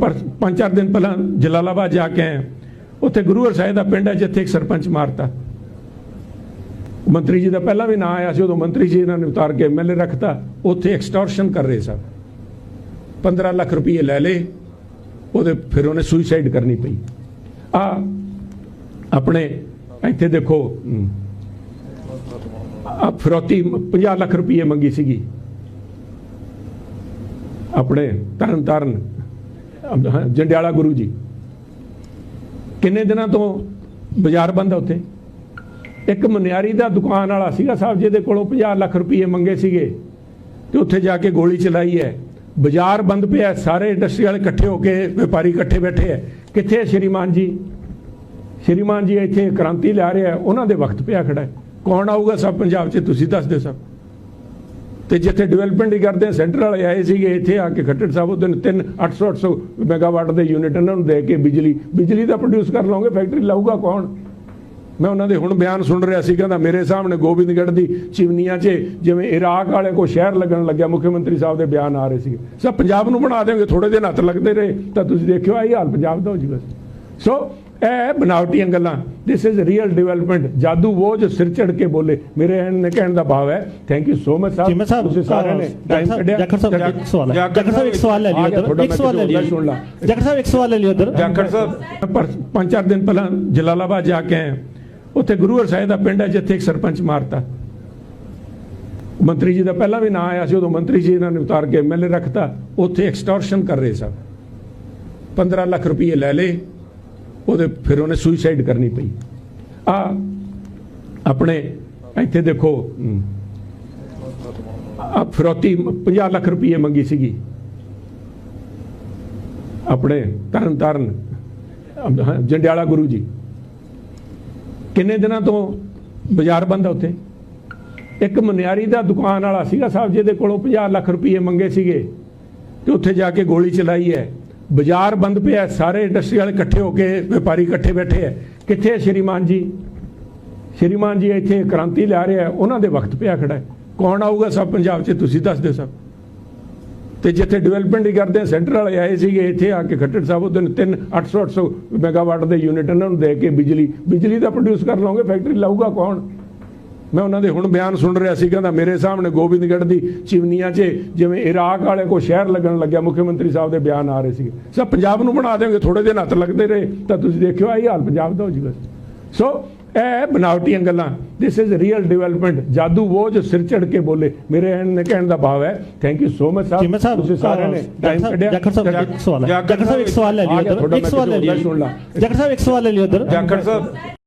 ਪਰ ਪੰਜ ਚਾਰ ਦਿਨ ਪਹਿਲਾਂ ਜਲਾਲਾਬਾਦ ਜਾ ਕੇ ਆਏ ਉੱਥੇ ਗੁਰੂ ਹਰਸਾਏ ਦਾ ਪਿੰਡ ਹੈ, ਜਿੱਥੇ ਇੱਕ ਸਰਪੰਚ ਮਾਰਤਾ। ਮੰਤਰੀ ਜੀ ਦਾ ਪਹਿਲਾਂ ਵੀ ਨਾਂ ਆਇਆ ਸੀ, ਉਦੋਂ ਮੰਤਰੀ ਜੀ ਇਹਨਾਂ ਨੇ ਉਤਾਰ ਕੇ ਐਮਐਲਏ ਰੱਖਤਾ। ਉੱਥੇ ਐਕਸਟੋਰਸ਼ਨ ਕਰ ਰਹੇ ਸਨ। 15 ਲੱਖ ਰੁਪਏ ਲੈ ਲਏ। ਉਹਦੇ ਫਿਰ ਉਹਨੇ ਸੁਸਾਈਡ ਕਰਨੀ ਪਈ। ਆ ਆਪਣੇ ਇੱਥੇ ਦੇਖੋ ਆ ਫਰੋਤੀ 50 ਲੱਖ ਰੁਪਏ ਮੰਗੀ ਸੀਗੀ। ਆਪਣੇ ਤਰਨ ਤਾਰਨ ਜੰਡਿਆਲਾ ਗੁਰੂ ਜੀ। ਕਿੰਨੇ ਦਿਨਾਂ ਤੋਂ ਬਾਜ਼ਾਰ ਬੰਦ ਆ ਉੱਥੇ? ਇੱਕ ਮਨਿਆਰੀ ਦਾ ਦੁਕਾਨ ਵਾਲਾ ਸੀਗਾ ਸਾਹਿਬ, ਜਿਹਦੇ ਕੋਲੋਂ 50 ਲੱਖ ਰੁਪਏ ਮੰਗੇ ਸੀਗੇ ਤੇ ਉੱਥੇ ਜਾ ਕੇ ਗੋਲੀ ਚਲਾਈ ਹੈ। ਬਾਜ਼ਾਰ ਬੰਦ ਪਿਆ ਸਾਰੇ ਇੰਡਸਟਰੀ ਵਾਲੇ ਇਕੱਠੇ ਹੋ ਕੇ, ਵਪਾਰੀ ਇਕੱਠੇ ਬੈਠੇ ਹੈ। ਕਿੱਥੇ ਹੈ ਸ਼੍ਰੀਮਾਨ ਜੀ? ਸ਼੍ਰੀਮਾਨ ਜੀ ਇੱਥੇ ਕ੍ਰਾਂਤੀ ਲਿਆ ਰਿਹਾ ਉਹਨਾਂ ਦੇ ਵਕਤ ਪਿਆ ਖੜਾ ਹੈ। ਕੌਣ ਆਊਗਾ ਸਭ ਪੰਜਾਬ 'ਚ, ਤੁਸੀਂ ਦੱਸ ਦਿਓ ਸਭ ਤੇ ਜਿੱਥੇ ਡਿਵੈਲਪਮੈਂਟ ਹੀ ਕਰਦੇ ਆ, ਸੈਂਟਰ ਵਾਲੇ ਆਏ ਸੀਗੇ, ਇੱਥੇ ਆ ਕੇ ਖੱਟੜ ਸਾਹਿਬ ਉਹ ਨੇ ਤਿੰਨ 800 800 ਮੈਗਾਵਾਟ ਦੇ ਯੂਨਿਟ ਇਹਨਾਂ ਨੂੰ ਦੇ ਕੇ ਬਿਜਲੀ ਬਿਜਲੀ ਦਾ ਪ੍ਰੋਡਿਊਸ ਕਰ ਲਓਗੇ ਫੈਕਟਰੀ ਲਾਊਗਾ ਕੌਣ? ਮੈਂ ਉਹਨਾਂ ਦੇ ਹੁਣ ਬਿਆਨ ਸੁਣ ਰਿਹਾ ਸੀ, ਕਹਿੰਦਾ ਮੇਰੇ ਸਾਹਮਣੇ ਗੋਬਿੰਦਗੜ੍ਹ ਦੀ ਚਿਮਨੀਆਂ 'ਚ ਜਿਵੇਂ ਇਰਾਕ ਵਾਲੇ ਕੋ ਸ਼ਹਿਰ ਲੱਗਣ ਲੱਗਿਆ, ਮੁੱਖ ਮੰਤਰੀ ਸਾਹਿਬ ਦੇ ਬਿਆਨ ਆ ਰਹੇ ਸੀਗੇ। ਸਭ ਪੰਜਾਬ ਨੂੰ ਬਣਾ ਦੇਣਗੇ ਥੋੜੇ ਦਿਨ ਹੱਥ ਲੱਗਦੇ ਰਹੇ, ਤਾਂ ਤੁਸੀਂ ਦੇਖਿਓ, ਆਹੀ ਹਾਲ ਪੰਜਾਬ ਦਾ ਹੋ ਜੂਗਾ। ਸੋ ਇਹ ਬਣਾਵਟੀਆਂ ਗੱਲਾਂ। ਥਿਸ ਇਜ਼ ਰੀਅਲ ਡਿਵੈਲਪਮੈਂਟ ਜਾਦੂ ਉਹ ਜੋ ਸਿਰ ਚੜ ਕੇ ਬੋਲੇ। ਮੇਰੇ ਨੇ ਕਹਿਣ ਦਾ ਭਾਵ ਹੈ। ਥੈਂਕ ਯੂ ਸੋ ਮਚ ਜਿਵੇਂ ਸਾਹਿਬ ਤੁਸੀਂ ਸਾਰਿਆਂ ਨੇ ਟਾਈਮ ਕੱਢਿਆ। ਜੱਖੜ ਸਾਹਿਬ ਇੱਕ ਸਵਾਲ ਹੈ। ਜਾਖੜ ਸਾਹਿਬ ਇੱਕ ਸਵਾਲ ਲੈ ਲਿਓ ਉਧਰ ਇੱਕ ਸਵਾਲ ਲੈ ਦਾ ਸੁਣ ਲਾ। ਲਿਓ ਜੱਖੜ ਸਾਹਿਬ ਇੱਕ ਸਵਾਲ ਲੈ ਲਿਓ ਉਧਰ ਜਾਖੜ ਸਾਹਿਬ ਪੰਜ ਚਾਰ ਦਿਨ ਪਹਿਲਾਂ ਜਲਾਲਾਬਾਦ ਜਾ ਕੇ ਆਏ ਉੱਥੇ ਗੁਰੂ ਹਰਸਾਏ ਦਾ ਪਿੰਡ ਹੈ ਜਿੱਥੇ ਇੱਕ ਸਰਪੰਚ ਮਾਰਤਾ। ਮੰਤਰੀ ਜੀ ਦਾ ਪਹਿਲਾਂ ਵੀ ਨਾਂ ਆਇਆ ਸੀ ਉਦੋਂ ਮੰਤਰੀ ਜੀ ਇਹਨਾਂ ਨੇ ਉਤਾਰ ਕੇ ਐਮਐਲਏ ਰੱਖਤਾ। ਉੱਥੇ ਐਕਸਟੋਰਸ਼ਨ ਕਰ ਰਹੇ ਸਨ। 15 ਲੱਖ ਰੁਪਏ ਲੈ ਲਏ। ਉਹਦੇ ਫਿਰ ਉਹਨੇ ਸੁਸਾਈਡ ਕਰਨੀ ਪਈ। ਆ ਆਪਣੇ ਇੱਥੇ ਦੇਖੋ, ਆ ਫਰੋਤੀ 50 ਲੱਖ ਰੁਪਏ ਮੰਗੀ ਸੀਗੀ। ਆਪਣੇ ਤਰਨ ਤਾਰਨ ਜੰਡਿਆਲਾ ਗੁਰੂ ਜੀ। ਕਿੰਨੇ ਦਿਨਾਂ ਤੋਂ ਬਾਜ਼ਾਰ ਬੰਦ ਆ ਉੱਥੇ? ਇੱਕ ਮਨਿਆਰੀ ਦਾ ਦੁਕਾਨ ਵਾਲਾ ਸੀਗਾ ਸਾਹਿਬ, ਜਿਹਦੇ ਕੋਲੋਂ 50 ਲੱਖ ਰੁਪਏ ਮੰਗੇ ਸੀਗੇ ਤੇ ਉੱਥੇ ਜਾ ਕੇ ਗੋਲੀ ਚਲਾਈ ਹੈ। ਬਾਜ਼ਾਰ ਬੰਦ ਪਿਆ ਸਾਰੇ ਇੰਡਸਟਰੀ ਵਾਲੇ ਇਕੱਠੇ ਹੋ ਕੇ, ਵਪਾਰੀ ਇਕੱਠੇ ਬੈਠੇ ਹੈ। ਕਿੱਥੇ ਹੈ ਸ਼੍ਰੀਮਾਨ ਜੀ? ਸ਼੍ਰੀਮਾਨ ਜੀ ਇੱਥੇ ਕ੍ਰਾਂਤੀ ਲਿਆ ਰਿਹਾ ਉਹਨਾਂ ਦੇ ਵਕਤ ਪਿਆ ਖੜਾ ਕੌਣ ਆਊਗਾ ਸਭ ਪੰਜਾਬ 'ਚ, ਤੁਸੀਂ ਦੱਸ ਦਿਓ ਸਭ। ਤੇ ਜਿੱਥੇ ਡਿਵੈਲਪਮੈਂਟ ਹੀ ਕਰਦੇ ਸੈਂਟਰ ਵਾਲੇ ਆਏ ਸੀਗੇ, ਇੱਥੇ ਆ ਕੇ ਖੱਟੜ ਸਾਹਿਬ, ਉਹ ਦਿਨ ਤਿੰਨ 800 800 ਮੈਗਾਵਾਟ ਦੇ ਯੂਨਿਟ ਇਹਨਾਂ ਨੂੰ ਦੇ ਕੇ ਬਿਜਲੀ ਬਿਜਲੀ ਦਾ ਪ੍ਰੋਡਿਊਸ ਕਰ ਲਓਗੇ ਫੈਕਟਰੀ ਲਾਊਗਾ ਕੌਣ? ਮੈਂ ਉਹਨਾਂ ਦੇ ਹੁਣ ਬਿਆਨ ਸੁਣ ਰਿਹਾ ਸੀ ਕਹਿੰਦਾ ਮੇਰੇ ਸਾਹਮਣੇ ਗੋਬਿੰਦਗੜ੍ਹ ਦੀ ਚਿਮਨੀਆਂ 'ਚ ਜਿਵੇਂ ਇਰਾਕ ਵਾਲੇ ਕੋ ਸ਼ਹਿਰ ਲੱਗਣ ਲੱਗਿਆ ਮੁੱਖ ਮੰਤਰੀ ਸਾਹਿਬ ਦੇ ਬਿਆਨ ਆ ਰਹੇ ਸੀਗੇ। ਸਭ ਪੰਜਾਬ ਨੂੰ ਬਣਾ ਦੇਣਗੇ ਥੋੜੇ ਦਿਨ ਹੱਥ ਲੱਗਦੇ ਰਹੇ ਤਾਂ ਤੁਸੀਂ ਦੇਖਿਓ ਆਹੀ ਹਾਲ ਪੰਜਾਬ ਦਾ ਹੋ ਜੂਗਾ। ਸੋ ਇਹ ਬਣਾਵਟੀਆਂ ਗੱਲਾਂ ਥਿਸ ਇਜ਼ ਰੀਅਲ ਡਿਵੈਲਪਮੈਂਟ ਜਾਦੂ ਉਹ ਜੋ ਸਿਰ ਚੜ ਕੇ ਬੋਲੇ। ਮੇਰੇ ਨੇ ਕਹਿਣ ਦਾ ਭਾਵ ਹੈ ਥੈਂਕ ਯੂ ਸੋ ਮਚ ਸਾਹਿਬ ਤੁਸੀਂ ਸਾਰਿਆਂ ਨੇ ਟਾਈਮ ਕੱਢਿਆ। ਜੱਖੜ ਸਾਹਿਬ ਇੱਕ ਸਵਾਲ ਹੈ ਜਾਖੜ ਸਾਹਿਬ ਇੱਕ ਸਵਾਲ ਲੈ ਲਿਓ ਇੱਕ ਸਵਾਲ ਲੈ ਲਿਓ। ਸੁਣ ਲਾ। ਜੱਖੜ ਸਾਹਿਬ ਇੱਕ ਸਵਾਲ ਲੈ ਲਿਓ ਉਧਰ ਜਾਖੜ ਸਾਹਿਬ